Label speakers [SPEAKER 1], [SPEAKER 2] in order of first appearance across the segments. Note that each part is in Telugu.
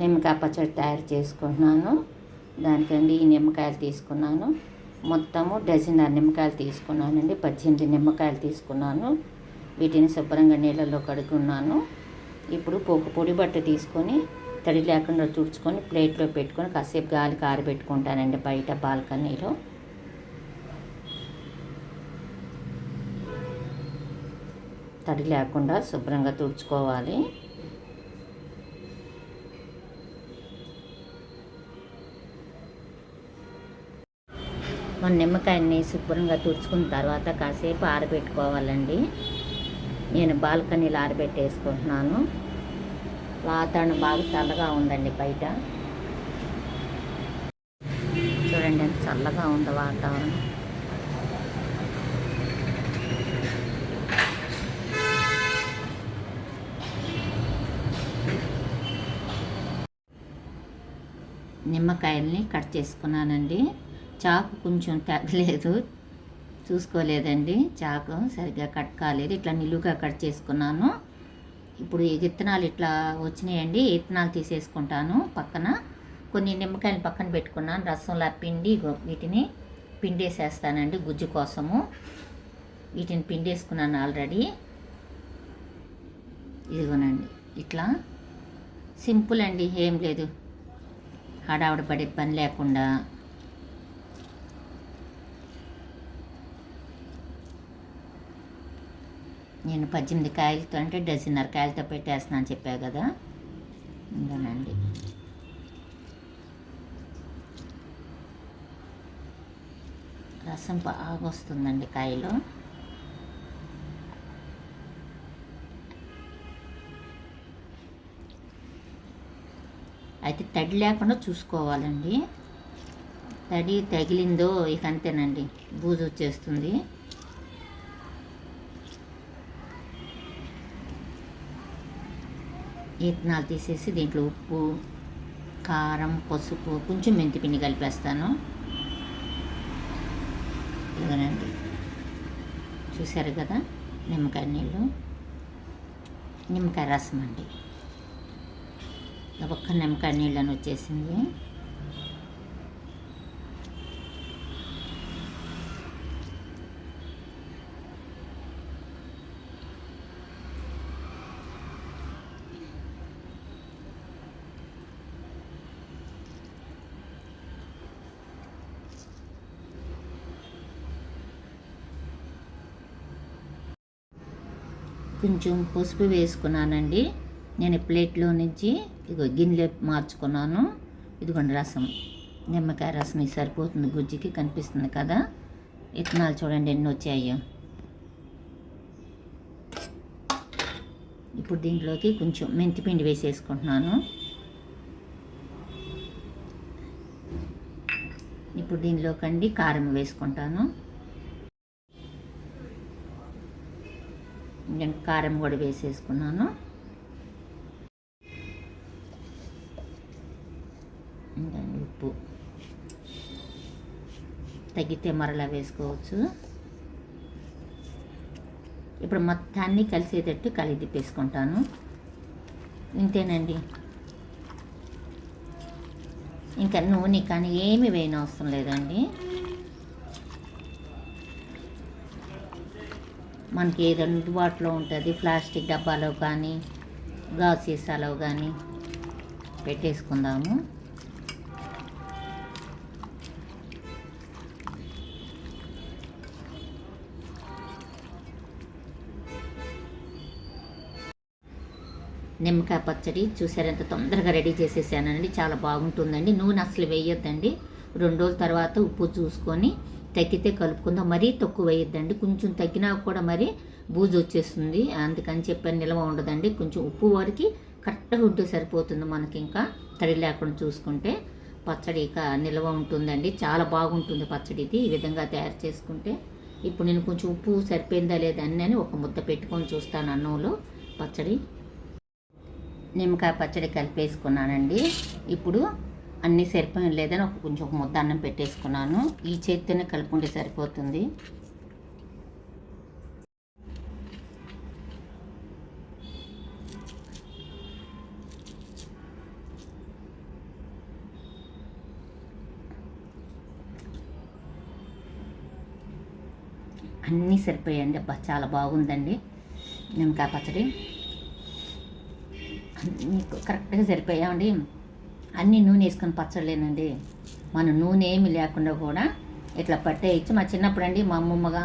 [SPEAKER 1] నిమ్మకాయ పచ్చడి తయారు చేసుకుంటున్నాను. దానికండి ఈ నిమ్మకాయలు తీసుకున్నాను. మొత్తము డజన్ నిమ్మకాయలు తీసుకున్నానండి. పద్దెనిమిది నిమ్మకాయలు తీసుకున్నాను. వీటిని శుభ్రంగా నీళ్ళలో కడుగున్నాను. ఇప్పుడు పొగ్గు పొడి బట్ట తీసుకొని తడి లేకుండా తుడుచుకొని ప్లేట్లో పెట్టుకొని కాసేపు గాలికి ఆరబెట్టుకుంటానండి బయట బాల్కనీలో. తడి లేకుండా శుభ్రంగా తుడుచుకోవాలి. మన నిమ్మకాయని శుభ్రంగా తుడుచుకున్న తర్వాత కాసేపు ఆరబెట్టుకోవాలండి. నేను బాల్కనీలో ఆరబెట్టేసుకుంటున్నాను. వాతావరణం బాగా చల్లగా ఉందండి బయట. చూడండి ఎంత చల్లగా ఉంది వాతావరణం. నిమ్మకాయల్ని కట్ చేసుకున్నానండి. చాకు కొంచెం తగ్గలేదు చూసుకోలేదండి. చాకు సరిగ్గా కట్ కాలేదు. ఇట్లా నిలువుగా కట్ చేసుకున్నాను. ఇప్పుడు ఈ విత్తనాలు ఇట్లా వచ్చినాయండి. విత్తనాలు తీసేసుకుంటాను పక్కన. కొన్ని నిమ్మకాయలు పక్కన పెట్టుకున్నాను. రసంలా పిండి వీటిని పిండేసేస్తానండి గుజ్జు కోసము. వీటిని పిండేసుకున్నాను ఆల్రెడీ. ఇదిగోనండి. ఇట్లా. సింపుల్ అండి. ఏం లేదు. హడావిడ పడే పని లేకుండా నేను పద్దెనిమిది కాయలతో అంటే డజన్నర కాయలతో పెట్టేస్తున్నాను చెప్పా కదా. ఇంకానండి రసం బాగా వస్తుందండి కాయలో. అయితే తడి లేకుండా చూసుకోవాలండి. తడి తగిలిందో ఇక అంతేనండి. బూజు వచ్చేస్తుంది. విత్తనాలు తీసేసి దీంట్లో ఉప్పు కారం పసుపు కొంచెం మెంతిపిండి కలిపేస్తాను. ఇదనండి చూసారు కదా? నిమ్మకాయ నీళ్ళు. నిమ్మకాయ రసం అండి. ఒక్క నిమ్మకాయ నీళ్ళని వచ్చేసింది. కొంచెం పసుపు వేసుకున్నానండి. నేను ప్లేట్లో నుంచి ఇదిగో గిన్నె మార్చుకున్నాను. ఇదిగోండి రసం. నిమ్మకాయ రసం ఇది సరిపోతుంది గుజ్జికి కనిపిస్తుంది కదా. ఇత్తనాలు చూడండి ఎన్ని వచ్చాయో. ఇప్పుడు దీంట్లోకి కొంచెం మెంతిపిండి వేసేసుకుంటున్నాను. ఇప్పుడు దీనిలోకండి కారం వేసుకుంటాను. నేను కారం కూడా వేసేసుకున్నాను. ఇంకా ఉప్పు. తగ్గితే మరలా వేసుకోవచ్చు. ఇప్పుడు మొత్తాన్ని కలిసేటట్టు కలిగి తిప్పేసుకుంటాను. ఇంతేనండి. ఇంకా నూనె కానీ ఏమి వేయనవసరం లేదండి. మనకి ఏది అందుబాటులో ఉంటుంది. ప్లాస్టిక్ డబ్బాలో కానీ గాజు సీసాలో కానీ పెట్టేసుకుందాము. నిమ్మకాయ పచ్చడి చూసారు? ఎంత తొందరగా రెడీ చేసేసానండి. చాలా బాగుంటుందండి. నూనె అసలు వేయొద్దండి. రెండు రోజుల తర్వాత ఉప్పు చూసుకొని తగ్గితే కలుపుకుందాం. మరీ తక్కువ వేయొద్దండి. కొంచెం తగ్గినా కూడా మరి బూజు వచ్చేస్తుంది. అందుకని చెప్పాను నిల్వ ఉండదండి. కొంచెం ఉప్పు వరకు కరెక్ట్గా ఉంటే సరిపోతుంది మనకి ఇంకా. తడి లేకుండా చూసుకుంటే పచ్చడి ఇక నిల్వ ఉంటుందండి. చాలా బాగుంటుంది పచ్చడి ఇది ఈ విధంగా తయారు చేసుకుంటే ఇప్పుడు నేను కొంచెం ఉప్పు సరిపోయిందా లేదా అని ఒక ముద్ద పెట్టుకొని చూస్తాను అన్నంలో పచ్చడి. నిమ్మకాయ పచ్చడి కలిపేసుకున్నానండి. ఇప్పుడు అన్నీ సరిపోయిన లేదని ఒక కొంచెం ఒక ముద్ద అన్నం పెట్టేసుకున్నాను. ఈ చేతితోనే కలుపుకుంటే సరిపోతుంది. అన్నీ సరిపోయాయండి. అబ్బా చాలా బాగుందండి. నిమ్మకాయ పచ్చడి. కరెక్ట్గా సరిపోయామండి అన్నీ నూనె వేసుకొని పచ్చడలేనండి మన నూనె ఏమి లేకుండా కూడా ఇట్లా పట్టేయచ్చు. మా చిన్నప్పుడు అండి మా అమ్మమ్మగా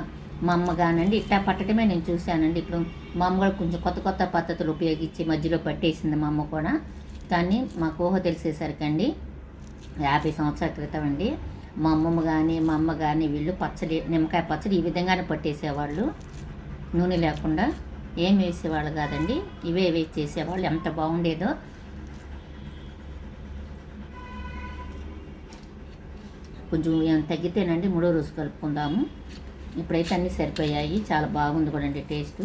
[SPEAKER 1] మా అమ్మగానండి ఇట్లా పట్టడమే నేను చూశానండి. ఇప్పుడు మా అమ్మ కూడా కొంచెం కొత్త కొత్త పద్ధతులు ఉపయోగించి మధ్యలో పట్టేసింది మా అమ్మ కూడా. కానీ మాకు ఊహ తెలిసేసరికి అండి యాభై సంవత్సరాల క్రితం అండి మా అమ్మమ్మ కానీ మా అమ్మ కానీ వీళ్ళు పచ్చడి నిమ్మకాయ పచ్చడి ఈ విధంగానే పట్టేసేవాళ్ళు. నూనె లేకుండా ఏం వేసేవాళ్ళు కాదండి. ఇవే వేసి చేసేవాళ్ళు. ఎంత బాగుండేదో కొంచెం తగ్గితేనండి మూడో రోజు కలుపుకుందాము. ఇప్పుడైతే అన్నీ సరిపోయాయి. చాలా బాగుంది కూడా అండి టేస్ట్.